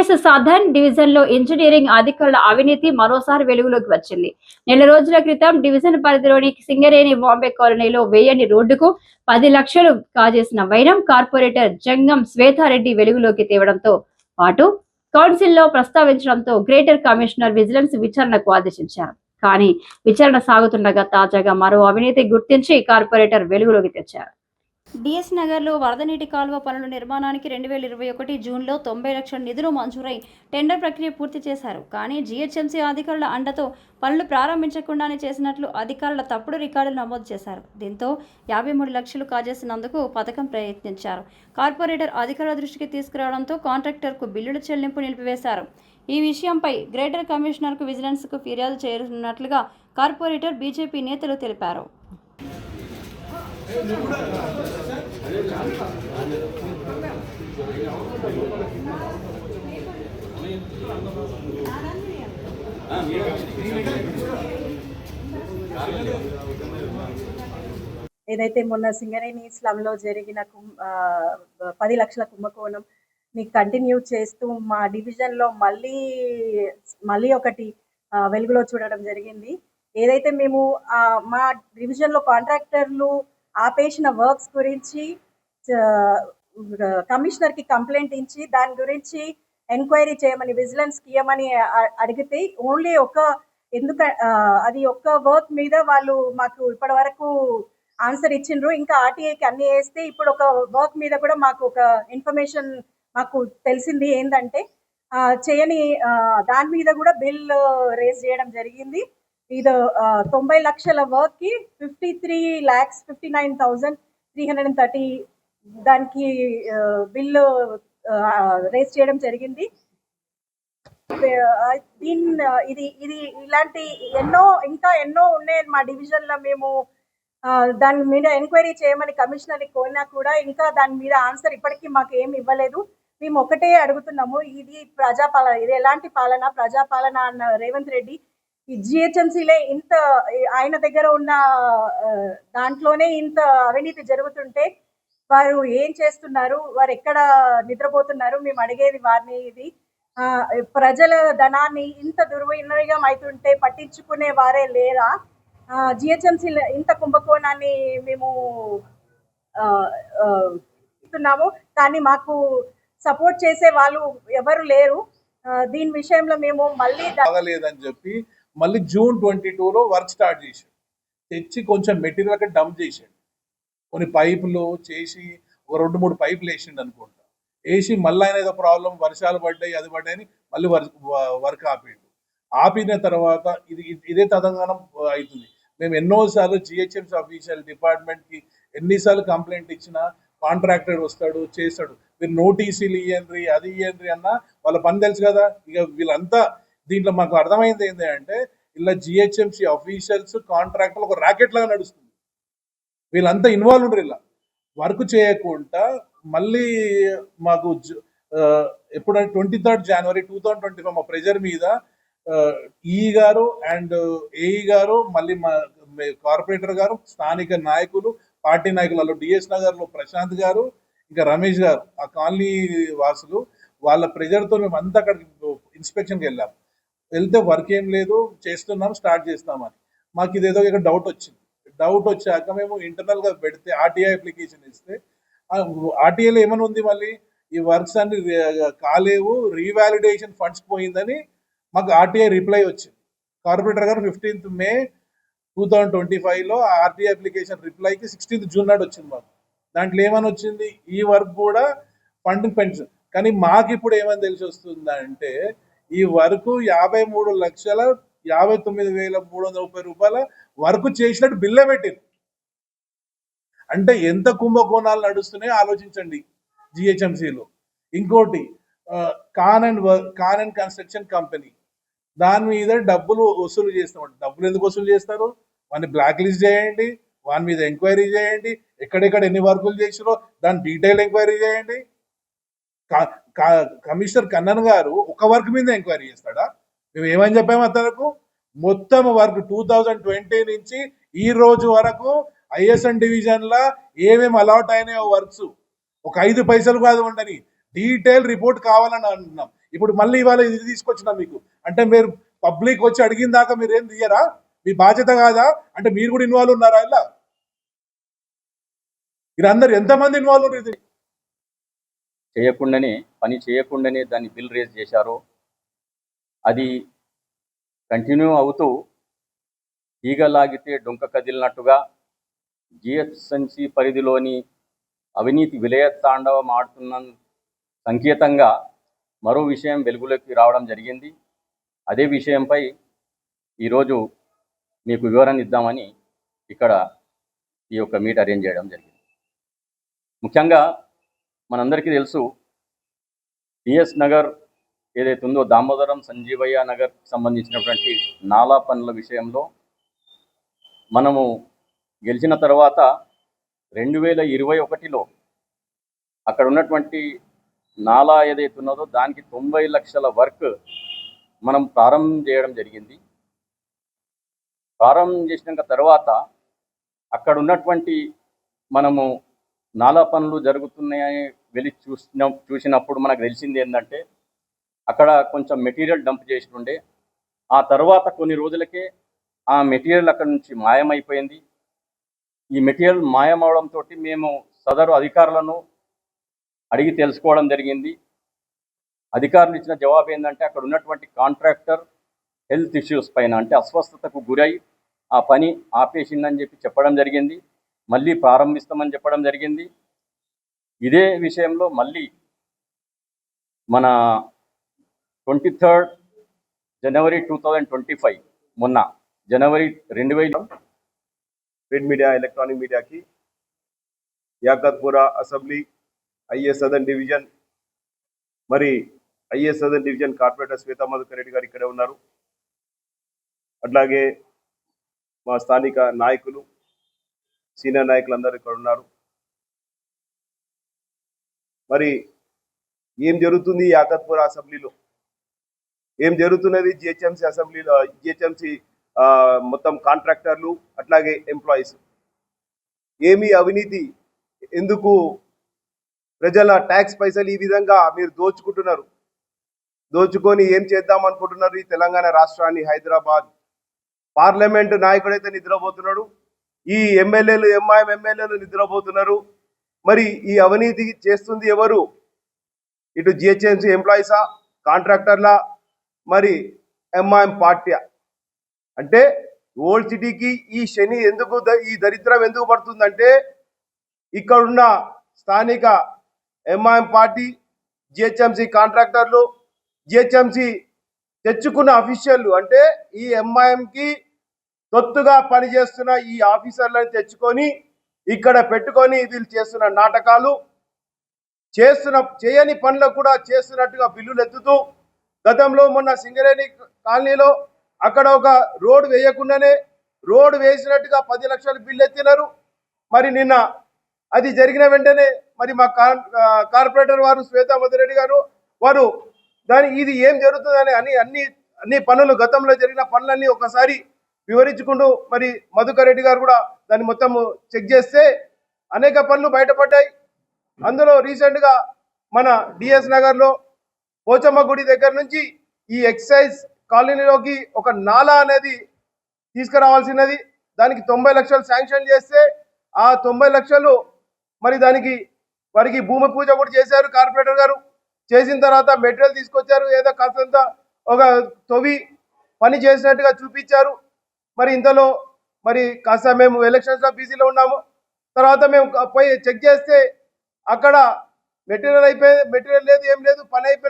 GS southern డివిజన్లో engineering అధికారుల అవినీతి మరోసారి వెలుగులోకి వచ్చింది. నెల రోజుల క్రితం డివిజన్ పరిధిలోని సింగరేణి బాంబే కాలనీలో వేయని రోడ్డుకు పది లక్షలు కాజేసిన వైరం కార్పొరేటర్ జంగం శ్వేతారెడ్డి వెలుగులోకి తేవడంతో పాటు కౌన్సిల్లో ప్రస్తావించడంతో గ్రేటర్ కమిషనర్ విజిలెన్స్ విచారణకు ఆదేశించారు. కానీ విచారణ సాగుతుండగా తాజాగా మరో అవినీతి గుర్తించి కార్పొరేటర్ వెలుగులోకి తెచ్చారు. డిఎస్ నగర్లో వరద నీటి కాలువ పనుల నిర్మాణానికి రెండు వేల ఇరవై ఒకటి జూన్లో తొంభై లక్షల నిధులు మంజూరై టెండర్ ప్రక్రియ పూర్తి చేశారు. కానీ జీహెచ్ఎంసీ అధికారుల అండతో పనులు ప్రారంభించకుండానే చేసినట్లు అధికారుల తప్పుడు రికార్డులు నమోదు చేశారు. దీంతో యాభై మూడు లక్షలు కాజేసినందుకు పథకం ప్రయత్నించారు. కార్పొరేటర్ అధికారుల దృష్టికి తీసుకురావడంతో కాంట్రాక్టర్కు బిల్లుల చెల్లింపు నిలిపివేశారు. ఈ విషయంపై గ్రేటర్ కమిషనర్కు విజిలెన్స్కు ఫిర్యాదు చేయనున్నట్లుగా కార్పొరేటర్ బీజేపీ నేతలు తెలిపారు. ఏదైతే మొన్న సింగరేణి స్లంలో జరిగిన కుం- పది లక్షల కుంభకోణం ని కంటిన్యూ చేస్తూ మా డివిజన్లో మళ్ళీ మళ్ళీ ఒకటి వెలుగులో చూడడం జరిగింది. ఏదైతే మేము మా డివిజన్లో కాంట్రాక్టర్లు ఆపేసిన వర్క్స్ గురించి కమిషనర్కి కంప్లైంట్ ఇచ్చి దాని గురించి ఎంక్వైరీ చేయమని విజిలెన్స్ ఇవ్వమని అడిగితే ఓన్లీ ఒక ఎందుక అది ఒక్క వర్క్ మీద వాళ్ళు మాకు ఇప్పటి వరకు ఆన్సర్ ఇచ్చిండ్రు. ఇంకా ఆర్టీఐకి అన్ని వేస్తే ఇప్పుడు ఒక వర్క్ మీద కూడా మాకు ఒక ఇన్ఫర్మేషన్ మాకు తెలిసింది ఏంటంటే చేయని దాని మీద కూడా బిల్ రేజ్ చేయడం జరిగింది. ఇది తొంభై లక్షల వర్క్కి fifty three lakhs fifty nine thousand three hundred and thirty దానికి బిల్లు రేస్ చేయడం జరిగింది. దీన్ ఇది ఇది ఇలాంటి ఎన్నో ఇంకా ఎన్నో ఉన్నాయి మా డివిజన్లో మేము దాని మీద ఎంక్వైరీ చేయమని కమిషనర్ని కోరినా కూడా ఇంకా దాని మీద ఆన్సర్ ఇప్పటికీ మాకు ఏమి ఇవ్వలేదు. మేము ఒకటే అడుగుతున్నాము ఇది ప్రజాపాలన ఇది ఎలాంటి పాలన ప్రజాపాలన అన్న రేవంత్ రెడ్డి ఈ జిహెచ్ఎంసీలే ఇంత ఆయన దగ్గర ఉన్న దాంట్లోనే ఇంత అవినీతి జరుగుతుంటే వారు ఏం చేస్తున్నారు? వారు ఎక్కడ నిద్రపోతున్నారు? మేము అడిగేది వారిని ఇది. ప్రజల ధనాన్ని ఇంత దుర్వినియోగం అవుతుంటే పట్టించుకునే వారే లేరా? జిహెచ్ఎంసీ ఇంత కుంభకోణాన్ని మేము ఇస్తున్నాము. కానీ మాకు సపోర్ట్ చేసే వాళ్ళు ఎవరు లేరు. దీని విషయంలో మేము మళ్ళీ చెప్పి మళ్ళీ జూన్ ట్వంటీ టూలో వర్క్ స్టార్ట్ చేశాడు. తెచ్చి కొంచెం మెటీరియల్ అక్కడ డంప్ చేశాడు. కొన్ని పైపులు చేసి ఒక రెండు మూడు పైపులు వేసిండు అనుకుంటా. వేసి మళ్ళీ ఆయన ఏదో ప్రాబ్లం వర్షాలు పడ్డాయి అది పడ్డాయని మళ్ళీ వర్క్ వర్క్ ఆపేడు. ఆపిన తర్వాత ఇది ఇదే తదంగానం అవుతుంది. మేము ఎన్నోసార్లు జిహెచ్ఎంసీ అఫీషియల్ డిపార్ట్మెంట్కి ఎన్నిసార్లు కంప్లైంట్ ఇచ్చినా కాంట్రాక్టర్ వస్తాడు చేస్తాడు. మీరు నోటీసులు ఇయ్యండి అది ఇయ్యండి అన్న వాళ్ళ పని తెలుసు కదా. ఇక వీళ్ళంతా దీంట్లో మాకు అర్థమైంది ఏంటి అంటే ఇలా జిహెచ్ఎంసీ అఫీషియల్స్ కాంట్రాక్టర్లు ఒక ర్యాకెట్ లాగా నడుస్తుంది. వీళ్ళంతా ఇన్వాల్వ్ ఉండరు ఇలా. వర్క్ చేయకుండా మళ్ళీ మాకు జు- ఎప్పుడంటే twenty third January two thousand twenty five మా ప్రెజర్ మీద ఈ గారు అండ్ ఏఈ గారు మళ్ళీ మా కార్పొరేటర్ గారు స్థానిక నాయకులు పార్టీ నాయకులు డిఎస్ నగర్లో ప్రశాంత్ గారు ఇంకా రమేష్ గారు ఆ కాలనీ వాసులు వాళ్ళ ప్రెజర్తో మేము అంతా అక్కడికి ఇన్స్పెక్షన్కి వెళ్ళాము వెళ్తే వర్క్ ఏం లేదు చేస్తున్నాం స్టార్ట్ చేస్తామని. మాకు ఇదేదో ఇక్కడ డౌట్ వచ్చింది. డౌట్ వచ్చాక మేము ఇంటర్నల్గా పెడితే ఆర్టీఐ అప్లికేషన్ ఇస్తే ఆర్టీఐలో ఏమని ఉంది మళ్ళీ? ఈ వర్క్స్ అన్ని కాలేవు రీవాలిడేషన్ ఫండ్స్ పోయిందని మాకు ఆర్టీఐ రిప్లై వచ్చింది. కార్పొరేటర్ గారు fifteenth May two thousand twenty ఫైవ్లో ఆర్టీఐ అప్లికేషన్ రిప్లైకి సిక్స్టీన్త్ జూన్ నాడు వచ్చింది మాకు. దాంట్లో ఏమని వచ్చింది? ఈ వర్క్ కూడా ఫండింగ్ పెన్షన్ కానీ మాకు ఇప్పుడు ఏమని తెలిసి వస్తుందంటే ఈ వర్క్ యాభై మూడు లక్షల యాభై తొమ్మిది వేల మూడు వందల ముప్పై రూపాయల వర్క్ చేసినట్టు బిల్లే పెట్టింది అంటే ఎంత కుంభకోణాలు నడుస్తున్నాయో ఆలోచించండి జిహెచ్ఎంసీలో. ఇంకోటి con and con and construction company దాని మీద డబ్బులు వసూలు చేస్తామంట డబ్బులు ఎందుకు వసూలు చేస్తారు? వాడిని బ్లాక్ లిస్ట్ చేయండి వాని మీద ఎంక్వైరీ చేయండి ఎక్కడెక్కడ ఎన్ని వర్కులు చేసిరో దాని డీటెయిల్ ఎంక్వైరీ చేయండి. కా- కమిషనర్ కన్నన్ గారు ఒక వర్క్ మీద ఎంక్వైరీ చేస్తాడా? మేము ఏమని చెప్పాము అతను మొత్తం వర్క్ టూ థౌజండ్ ట్వంటీ నుంచి ఈ రోజు వరకు ఐఎస్ఎన్ డివిజన్ లా ఏమేమి అలాట్ అయినాయో వర్క్స్. ఒక ఐదు పైసలు కాదు ఉండని. డీటెయిల్ రిపోర్ట్ కావాలని అంటున్నాం. ఇప్పుడు మళ్ళీ ఇవాళ ఇది తీసుకొచ్చినా మీకు. అంటే మీరు పబ్లిక్ వచ్చి అడిగిన దాకా మీరు ఏం తీయరా? మీ బాధ్యత కాదా? అంటే మీరు కూడా ఇన్వాల్వ్ ఉన్నారా ఇలా? మీరందరు ఎంతమంది ఇన్వాల్వ్ ఉన్నారు ఇది? చేయకుండానే పని చేయకుండానే దాన్ని బిల్ రేజ్ చేశారో. అది కంటిన్యూ అవుతూ తీగ లాగితే డొంక కదిలినట్టుగా జిహెచ్ఎంసి పరిధిలోని అవినీతి విలయ తాండవం ఆడుతున్న సంకేతంగా మరో విషయం వెలుగులోకి రావడం జరిగింది. అదే విషయంపై ఈరోజు మీకు వివరణ ఇద్దామని ఇక్కడ ఈ యొక్క మీట్ అరేంజ్ చేయడం జరిగింది. ముఖ్యంగా మనందరికీ తెలుసు టిఎస్ నగర్ ఏదైతే ఉందో దామోదరం సంజీవయ్య నగర్ సంబంధించినటువంటి నాలా పనుల విషయంలో మనము గెలిచిన తర్వాత రెండు వేల ఇరవై ఒకటిలో అక్కడ ఉన్నటువంటి నాలా ఏదైతే ఉన్నదో దానికి తొంభై లక్షల వర్క్ మనం ప్రారంభం చేయడం జరిగింది. ప్రారంభం చేసినాక తర్వాత అక్కడ ఉన్నటువంటి మనము నాలా పనులు జరుగుతున్నాయి వెళ్ళి చూసిన చూసినప్పుడు మనకు తెలిసింది ఏంటంటే అక్కడ కొంచెం మెటీరియల్ డంప్ చేసి ఉండే ఆ తర్వాత కొన్ని రోజులకే ఆ మెటీరియల్ అక్కడ నుంచి మాయమైపోయింది. ఈ మెటీరియల్ మాయమవడంతో మేము సదరు అధికారులను అడిగి తెలుసుకోవడం జరిగింది. అధికారులు ఇచ్చిన జవాబు ఏంటంటే అక్కడ ఉన్నటువంటి కాంట్రాక్టర్ హెల్త్ ఇష్యూస్ పైన అంటే అస్వస్థతకు గురై ఆ పని ఆపేసిందని చెప్పి చెప్పడం జరిగింది. మళ్ళీ ప్రారంభిస్తామని చెప్పడం జరిగింది. ఇదే విషయంలో మళ్ళీ మన twenty third January two thousand twenty five మొన్న జనవరి రెండు వేల ప్రింట్ మీడియా ఎలక్ట్రానిక్ మీడియాకి Yakutpura assembly IAS Sadan division మరి IAS Sadan division corporator Shweta Madhukar Reddy గారు ఇక్కడే ఉన్నారు. అట్లాగే మా స్థానిక నాయకులు సీనియర్ నాయకులు అందరూ ఇక్కడ ఉన్నారు. మరి ఏం జరుగుతుంది ఈ అసెంబ్లీలో? ఏం జరుగుతున్నది జిహెచ్ఎంసీ అసెంబ్లీలో జిహెచ్ఎంసీ మొత్తం కాంట్రాక్టర్లు అట్లాగే ఎంప్లాయీస్? ఏమి అవినీతి? ఎందుకు ప్రజల ట్యాక్స్ పైసలు ఈ విధంగా మీరు దోచుకుంటున్నారు? దోచుకొని ఏం చేద్దాం అనుకుంటున్నారు ఈ తెలంగాణ రాష్ట్రాన్ని హైదరాబాద్? పార్లమెంట్ నాయకుడైతే నిద్రపోతున్నాడు. ఈ ఎమ్మెల్యేలు ఎంఐఎం ఎమ్మెల్యేలు నిద్రపోతున్నారు. మరి ఈ అవినీతి చేస్తుంది ఎవరు? ఇటు జిహెచ్ఎంసీ ఎంప్లాయీసా? కాంట్రాక్టర్లా? మరి ఎంఐఎం పార్టీ అంటే ఓల్డ్ సిటీకి ఈ శని ఎందుకు ద- ఈ దరిద్రం ఎందుకు పడుతుందంటే ఇక్కడున్న స్థానిక ఎంఐఎం పార్టీ జిహెచ్ఎంసీ కాంట్రాక్టర్లు జిహెచ్ఎంసీ తెచ్చుకున్న అఫీషియల్లు అంటే ఈ ఎంఐఎంకి తొత్తుగా పనిచేస్తున్న ఈ ఆఫీసర్లను తెచ్చుకొని ఇక్కడ పెట్టుకొని వీళ్ళు చేస్తున్న నాటకాలు చేస్తున్న చేయని పనులకు కూడా చేస్తున్నట్టుగా బిల్లులు ఎత్తుతూ గతంలో మొన్న సింగరేణి కాలనీలో అక్కడ ఒక రోడ్ వేయకుండానే రోడ్ వేసినట్టుగా పది లక్షలు బిల్లు ఎత్తినారు. మరి నిన్న అది జరిగిన వెంటనే మరి మా కార్పొరేటర్ వారు శ్వేతా మధురెడ్డి గారు వారు దాని ఇది ఏం జరుగుతుందని అని అన్ని అన్ని పనులు గతంలో జరిగిన పనులన్నీ ఒకసారి వివరించుకుంటూ మరి మధుకర్ రెడ్డి గారు కూడా దాన్ని మొత్తం చెక్ చేస్తే అనేక పనులు బయటపడ్డాయి. అందులో రీసెంట్గా మన డిఎస్ నగర్లో పోచమ్మ గుడి దగ్గర నుంచి ఈ ఎక్సైజ్ కాలనీలోకి ఒక నాలా అనేది తీసుకురావాల్సినది. దానికి తొంభై లక్షలు శాంక్షన్ చేస్తే ఆ తొంభై లక్షలు మరి దానికి వారికి భూమి పూజ కూడా చేశారు కార్పొరేటర్ గారు. చేసిన తర్వాత మెటీరియల్ తీసుకొచ్చారు. ఏదో కాస్తంత ఒక తొవి పని చేసినట్టుగా చూపించారు. మరి ఇంతలో మరి కాస్త మేము ఎలక్షన్స్లో బిజీలో ఉన్నాము. తర్వాత మేము పోయి చెక్ చేస్తే అక్కడ మెటీరియల్ అయిపోయి మెటీరియల్ లేదు ఏం లేదు పని అయిపోయింది